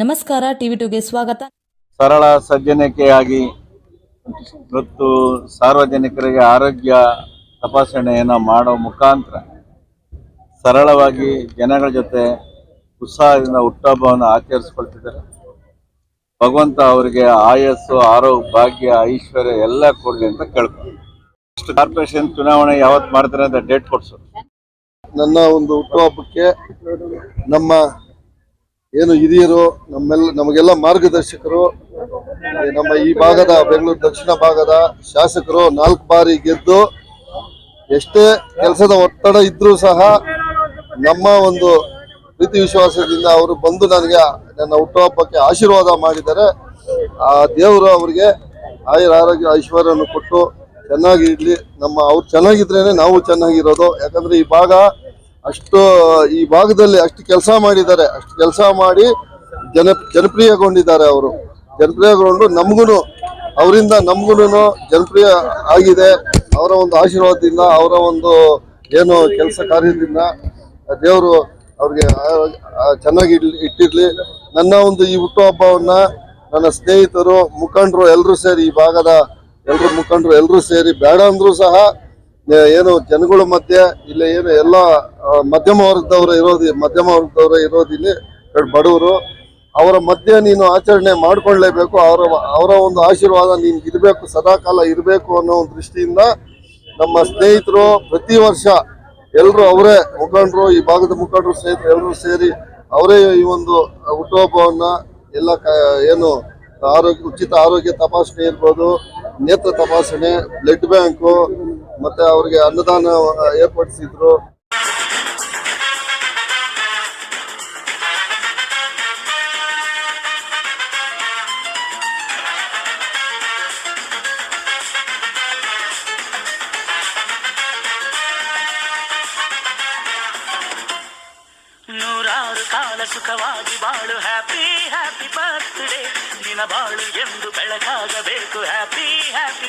ನಮಸ್ಕಾರ ಟಿವಿ ಟುಗೆ ಸ್ವಾಗತ. ಸರಳ ಸಜ್ಜನಿಕೆಯಾಗಿ ಮತ್ತು ಸಾರ್ವಜನಿಕರಿಗೆ ಆರೋಗ್ಯ ತಪಾಸಣೆಯನ್ನು ಮಾಡೋ ಮುಖಾಂತರ ಸರಳವಾಗಿ ಜನಗಳ ಜೊತೆ ಉತ್ಸಾಹದಿಂದ ಹುಟ್ಟಹಬ್ಬವನ್ನು ಆಚರಿಸ್ಕೊಳ್ತಿದ್ದಾರೆ. ಭಗವಂತ ಅವರಿಗೆ ಆಯಸ್ಸು ಆರೋಗ್ಯ ಭಾಗ್ಯ ಐಶ್ವರ್ಯ ಎಲ್ಲ ಕೊಡಲಿ ಅಂತ ಕೇಳ್ಕೊಂಡು ಕಾರ್ಪೊರೇಷನ್ ಚುನಾವಣೆ ಯಾವತ್ತು ಮಾಡ್ತಾರೆ ಅಂತ ಡೇಟ್ ಕೊಡ್ಸು. ನನ್ನ ಒಂದು ಹುಟ್ಟುಹಬ್ಬಕ್ಕೆ ನಮ್ಮ ಏನು ಹಿರಿಯರು ನಮ್ಮೆಲ್ಲ ನಮಗೆಲ್ಲ ಮಾರ್ಗದರ್ಶಕರು ನಮ್ಮ ಈ ಭಾಗದ, ಬೆಂಗಳೂರು ದಕ್ಷಿಣ ಭಾಗದ ಶಾಸಕರು ನಾಲ್ಕು ಬಾರಿ ಗೆದ್ದು ಎಷ್ಟೇ ಕೆಲಸದ ಒತ್ತಡ ಇದ್ರೂ ಸಹ ನಮ್ಮ ಒಂದು ಪ್ರೀತಿ ವಿಶ್ವಾಸದಿಂದ ಅವರು ಬಂದು ನನಗೆ ನನ್ನ ಹುಟ್ಟುಹಬ್ಬಕ್ಕೆ ಆಶೀರ್ವಾದ ಮಾಡಿದ್ದಾರೆ. ಆ ದೇವರು ಅವರಿಗೆ ಆಯುರ ಆರೋಗ್ಯ, ಐಶ್ವರ್ಯವನ್ನು ಕೊಟ್ಟು ಚೆನ್ನಾಗಿ ಇಡ್ಲಿ ನಮ್ಮ ಅವ್ರು ಚೆನ್ನಾಗಿದ್ರೇನೆ ನಾವು ಚೆನ್ನಾಗಿರೋದು. ಯಾಕಂದ್ರೆ ಈ ಭಾಗ ಅಷ್ಟು ಈ ಭಾಗದಲ್ಲಿ ಅಷ್ಟು ಕೆಲಸ ಮಾಡಿದ್ದಾರೆ. ಅಷ್ಟು ಕೆಲಸ ಮಾಡಿ ಜನ ಜನಪ್ರಿಯಗೊಂಡಿದ್ದಾರೆ ಅವರು. ಜನಪ್ರಿಯಗೊಂಡು ನಮಗೂ ಅವರಿಂದ ನಮಗೂ ಜನಪ್ರಿಯ ಆಗಿದೆ. ಅವರ ಒಂದು ಆಶೀರ್ವಾದದಿಂದ, ಅವರ ಒಂದು ಏನು ಕೆಲಸ ಕಾರ್ಯದಿಂದ ದೇವರು ಅವ್ರಿಗೆ ಚೆನ್ನಾಗಿ ಇಟ್ಟಿರಲಿ. ನನ್ನ ಒಂದು ಈ ಹುಟ್ಟುಹಬ್ಬವನ್ನು ನನ್ನ ಸ್ನೇಹಿತರು, ಮುಖಂಡರು ಎಲ್ಲರೂ ಸೇರಿ, ಈ ಭಾಗದ ಎಲ್ಲರೂ ಮುಖಂಡರು ಎಲ್ಲರೂ ಸೇರಿ, ಬೇಡ ಅಂದರೂ ಸಹ ಏನು ಜನಗಳ ಮಧ್ಯೆ ಇಲ್ಲಿ ಏನು ಎಲ್ಲ ಮಧ್ಯಮ ವರ್ಗದವರು ಇರೋದು, ಮಧ್ಯಮ ವರ್ಗದವರು ಇರೋದು ಇಲ್ಲಿ ಬಡವರು. ಅವರ ಮಧ್ಯೆ ನೀನು ಆಚರಣೆ ಮಾಡ್ಕೊಳ್ಳೇಬೇಕು. ಅವರ ಅವರ ಒಂದು ಆಶೀರ್ವಾದ ನೀನು ಇರಬೇಕು, ಸದಾಕಾಲ ಇರಬೇಕು ಅನ್ನೋ ಒಂದು ದೃಷ್ಟಿಯಿಂದ ನಮ್ಮ ಸ್ನೇಹಿತರು ಪ್ರತಿ ವರ್ಷ ಎಲ್ಲರೂ ಅವರೇ, ಮುಖಂಡರು, ಈ ಭಾಗದ ಮುಖಂಡರು ಸ್ನೇಹಿತರು ಎಲ್ಲರೂ ಸೇರಿ ಅವರೇ ಈ ಒಂದು ಹುಟ್ಟುಹಬ್ಬವನ್ನ ಎಲ್ಲ ಏನು, ಆರೋಗ್ಯ, ಉಚಿತ ಆರೋಗ್ಯ ತಪಾಸಣೆ ಇರ್ಬೋದು, ನೇತ್ರ ತಪಾಸಣೆ, ಬ್ಲಡ್ ಬ್ಯಾಂಕು ಮತ್ತೆ ಅವರಿಗೆ ಅನ್ನದಾನ ಏರ್ಪಡಿಸಿದ್ರು. ನೂರಾರು ಕಾಲ ಸುಖವಾಗಿ ಬಾಳು. ಹ್ಯಾಪಿ ಹ್ಯಾಪಿ ಬರ್ತ್ಡೇ ದಿನ ಬಾಳು ಎಂದು ಬೆಳಕಾಗಬೇಕು. ಹ್ಯಾಪಿ ಹ್ಯಾಪಿ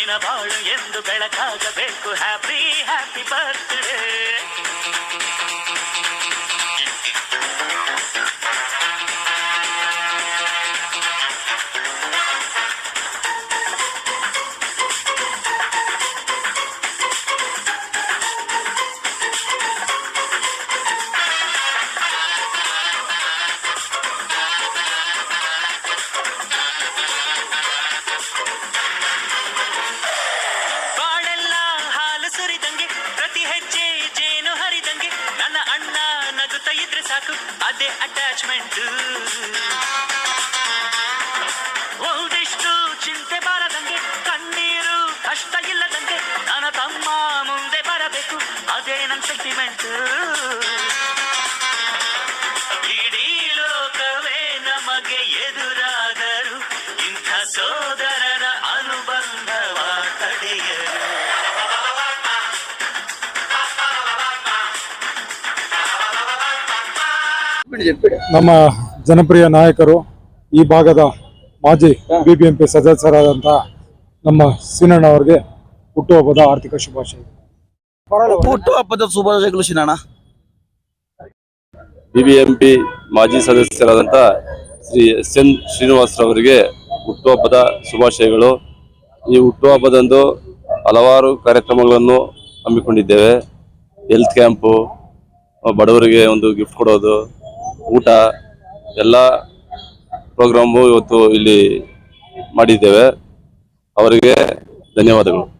ನಿನ ಬಾಳು ಎಂದು ಬೆಳಕಾಗಬೇಕು. ಹ್ಯಾಪಿ ಹ್ಯಾಪಿ ಬರ್ತ್ಡೇ ಅಟ್ಯಾಚ್ಮೆಂಟ್ ಒಂದಿಷ್ಟು ಚಿಂತೆ ಬಾರದಂಗೆ ಕಣ್ಣೀರು ಕಷ್ಟ ಇಲ್ಲದಂಗೆ ನನ್ನ ತಮ್ಮ ಮುಂದೆ ಬರಬೇಕು ಅದೇ ನನ್ನ ಸೆಂಟಿಮೆಂಟ್ ಇಡೀ ಲೋಕವೇ ನಮಗೆ ಎದುರಾದರು ನಮ್ಮ ಜನಪ್ರಿಯ ನಾಯಕರು ಈ ಭಾಗದ ಮಾಜಿ ಬಿಬಿಎಂಪಿ ಸದಸ್ಯರಾದಂತಹ ನಮ್ಮ ಸೀನಣ್ಣ ಅವರಿಗೆ ಹುಟ್ಟುಹಬ್ಬದ ಆರ್ಥಿಕ ಶುಭಾಶಯ. ಹುಟ್ಟುಹಬ್ಬದ ಶುಭಾಶಯಗಳು ಸೀನಣ್ಣ. ಬಿಬಿಎಂಪಿ ಮಾಜಿ ಸದಸ್ಯರಾದಂತಹ ಶ್ರೀ ಎಸ್ ಎನ್ ಶ್ರೀನಿವಾಸರವರಿಗೆ ಹುಟ್ಟುಹಬ್ಬದ ಶುಭಾಶಯಗಳು. ಈ ಹುಟ್ಟುಹಬ್ಬದಂದು ಹಲವಾರು ಕಾರ್ಯಕ್ರಮಗಳನ್ನು ಹಮ್ಮಿಕೊಂಡಿದ್ದೇವೆ. ಹೆಲ್ತ್ ಕ್ಯಾಂಪು ಬಡವರಿಗೆ ಒಂದು ಗಿಫ್ಟ್ ಕೊಡೋದು ಊಟ ಎಲ್ಲ ಪ್ರೋಗ್ರಾಮು ಇವತ್ತು ಇಲ್ಲಿ ಮಾಡಿದ್ದೇವೆ. ಅವರಿಗೆ ಧನ್ಯವಾದಗಳು.